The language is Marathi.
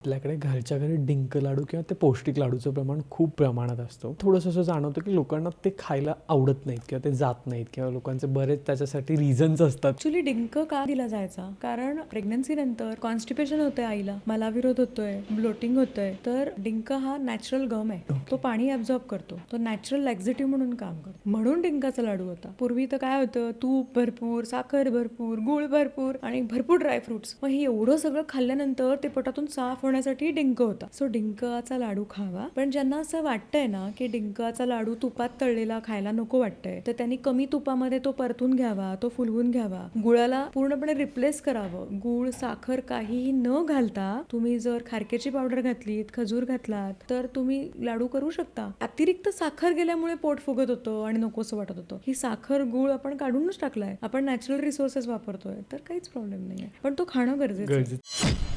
आपल्याकडे घरच्या घरी डिंक लाडू किंवा ते पौष्टिक लाडूचं प्रमाण खूप प्रमाणात असतं. थोडंसं असं जाणवतं की लोकांना ते खायला आवडत नाहीत किंवा ते जात नाहीत किंवा लोकांचे बरेच त्याच्यासाठी रिझन्स असतात. ऍक्च्युली डिंक का दिला जायचा? कारण प्रेग्नन्सी नंतर कॉन्स्टिपेशन होतंय आईला मलाविरोध होतोय ब्लोटिंग होतंय. तर डिंक हा नॅचरल गम आहे. तो पाणी ऍब्झॉर्ब करतो. तो नॅचरल लॅक्झिटिव्ह म्हणून काम करतो. म्हणून डिंकाचा लाडू होता. पूर्वी तर काय होतं? तूप भरपूर साखर भरपूर गुळ भरपूर आणि भरपूर ड्रायफ्रुट्स मग हे एवढं सगळं खाल्ल्यानंतर ते पोटातून साफ होण्यासाठी डिंक होता. सो डिंकाचा लाडू खावा. पण ज्यांना असं वाटतंय ना की डिंकाचा लाडू तुपात तळलेला खायला नको वाटतंय तर त्यांनी कमी तुपामध्ये तो परतून घ्यावा तो फुलवून घ्यावा. गुळाला पूर्णपणे रिप्लेस करावं. गुळ साखर काहीही न घालता तुम्ही जर खारकेची पावडर घातलीत खजूर घातलात तर तुम्ही लाडू करू शकता. अतिरिक्त साखर गेल्यामुळे पोट फुगत होतं आणि नकोसं वाटत होतं. ही साखर गुळ आपण काढूनच टाकलाय. आपण नॅचरल रिसोर्सेस वापरतोय. तर काहीच प्रॉब्लेम नाहीये. पण तो खाणं गरजेचं आहे. गरजेचं.